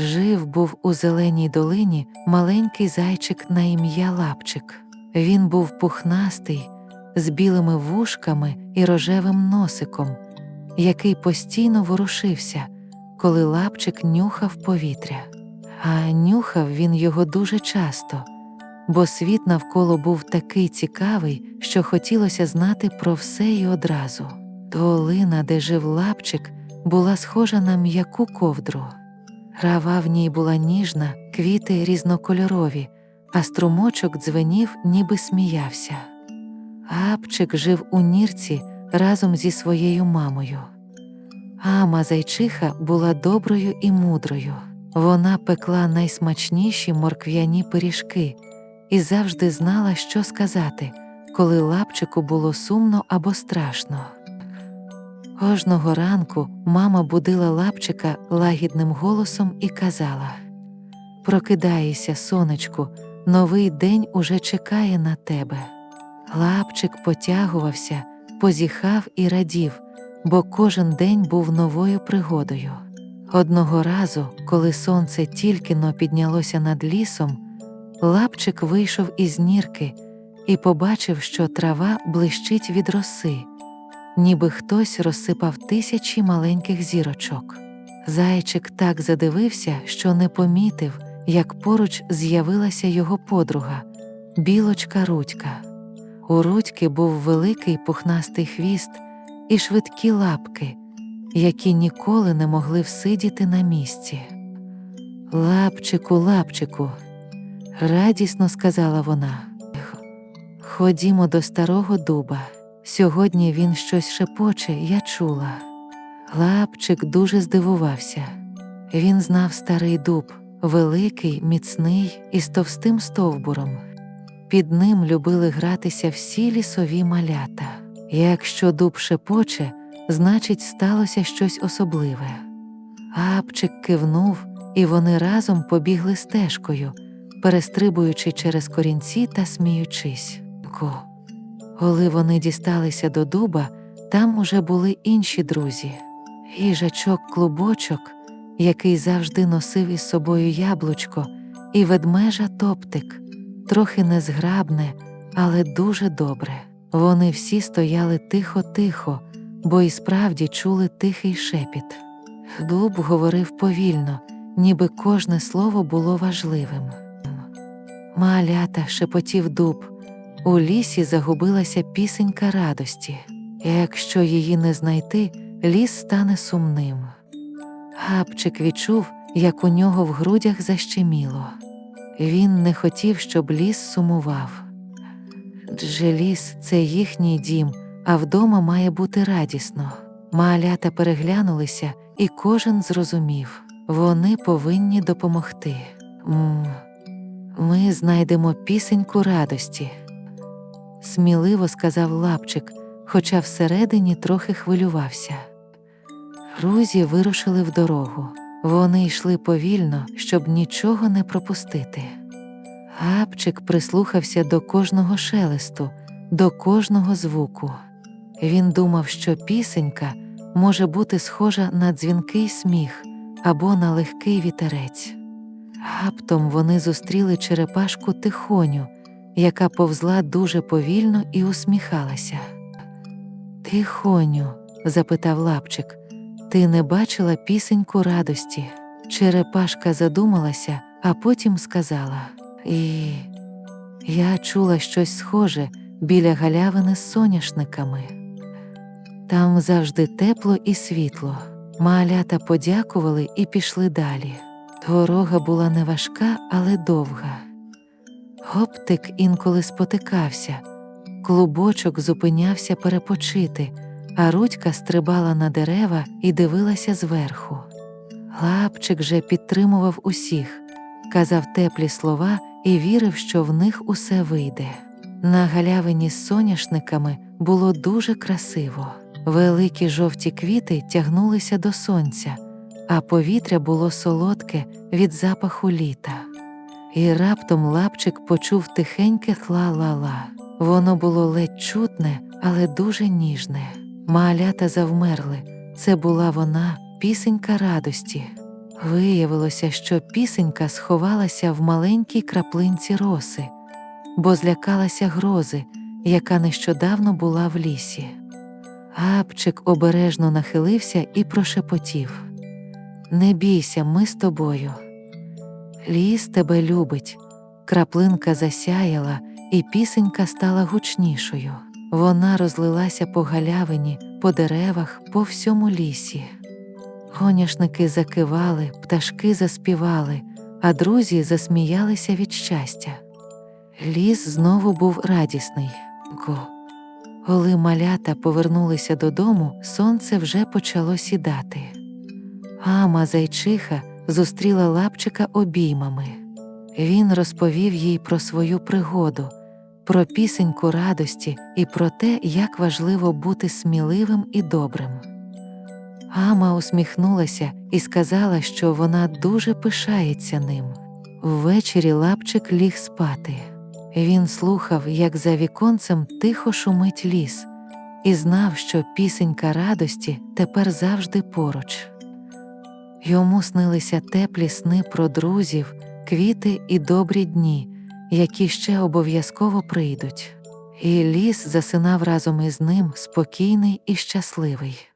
Жив був у зеленій долині маленький зайчик на ім'я Лапчик. Він був пухнастий, з білими вушками і рожевим носиком, який постійно ворушився, коли лапчик нюхав повітря. А нюхав він його дуже часто, бо світ навколо був такий цікавий, що хотілося знати про все і одразу. Долина, де жив лапчик, була схожа на м'яку ковдру. Трава в ній була ніжна, квіти різнокольорові, а струмочок дзвенів, ніби сміявся. Апчик жив у нірці разом зі своєю мамою. Ама зайчиха була доброю і мудрою. Вона пекла найсмачніші моркв'яні пиріжки і завжди знала, що сказати, коли лапчику було сумно або страшно. Кожного ранку мама будила лапчика лагідним голосом і казала: Прокидайся, сонечку, новий день уже чекає на тебе. Лапчик потягувався, позіхав і радів, бо кожен день був новою пригодою. Одного разу, коли сонце тільки но піднялося над лісом, лапчик вийшов із нірки і побачив, що трава блищить від роси, ніби хтось розсипав тисячі маленьких зірочок. Зайчик так задивився, що не помітив, як поруч з'явилася його подруга, білочка Рудька. У Рудьки був великий пухнастий хвіст і швидкі лапки, які ніколи не могли всидіти на місці. Лапчику, лапчику, радісно сказала вона. Ходімо до старого дуба. Сьогодні він щось шепоче, я чула. Лапчик дуже здивувався. Він знав старий дуб, великий, міцний і з товстим стовбуром. Під ним любили гратися всі лісові малята. Якщо дуб шепоче, значить, сталося щось особливе. Апчик кивнув, і вони разом побігли стежкою, перестрибуючи через корінці та сміючись. Коли вони дісталися до дуба, там уже були інші друзі. Їжачок клубочок, який завжди носив із собою яблучко, і ведмежа топтик, трохи незграбне, але дуже добре. Вони всі стояли тихо-тихо, бо і справді чули тихий шепіт. Дуб говорив повільно, ніби кожне слово було важливим. Малята шепотів дуб. У лісі загубилася пісенька радості. Якщо її не знайти, ліс стане сумним. Гапчик відчув, як у нього в грудях защеміло. Він не хотів, щоб ліс сумував. Адже ліс це їхній дім, а вдома має бути радісно. Малята переглянулися, і кожен зрозумів вони повинні допомогти. М, Ми знайдемо пісеньку радості сміливо сказав лапчик, хоча всередині трохи хвилювався. Друзі вирушили в дорогу. Вони йшли повільно, щоб нічого не пропустити. Гапчик прислухався до кожного шелесту, до кожного звуку. Він думав, що пісенька може бути схожа на дзвінкий сміх або на легкий вітерець. Раптом вони зустріли черепашку тихоню яка повзла дуже повільно і усміхалася. Тихоню, запитав лапчик, ти не бачила пісеньку радості. Черепашка задумалася, а потім сказала І я чула щось схоже біля галявини з соняшниками. Там завжди тепло і світло. Малята подякували і пішли далі. Дорога була не важка, але довга. Гоптик інколи спотикався, клубочок зупинявся перепочити, а рудька стрибала на дерева і дивилася зверху. Лапчик же підтримував усіх, казав теплі слова і вірив, що в них усе вийде. На галявині з соняшниками було дуже красиво. Великі жовті квіти тягнулися до сонця, а повітря було солодке від запаху літа. І раптом лапчик почув тихеньке хла-ла-ла. Воно було ледь чутне, але дуже ніжне. Малята завмерли. Це була вона, пісенька радості. Виявилося, що пісенька сховалася в маленькій краплинці роси, бо злякалася грози, яка нещодавно була в лісі. Гапчик обережно нахилився і прошепотів Не бійся, ми з тобою. Ліс тебе любить. Краплинка засяяла, і пісенька стала гучнішою. Вона розлилася по галявині, по деревах, по всьому лісі. Гоняшники закивали, пташки заспівали, а друзі засміялися від щастя. Ліс знову був радісний. Го. Коли малята повернулися додому, сонце вже почало сідати. Гама зайчиха зустріла лапчика обіймами. Він розповів їй про свою пригоду, про пісеньку радості і про те, як важливо бути сміливим і добрим. Гама усміхнулася і сказала, що вона дуже пишається ним. Ввечері лапчик ліг спати. Він слухав, як за віконцем тихо шумить ліс, і знав, що пісенька радості тепер завжди поруч. Йому снилися теплі сни про друзів, квіти і добрі дні, які ще обов'язково прийдуть. І ліс засинав разом із ним спокійний і щасливий.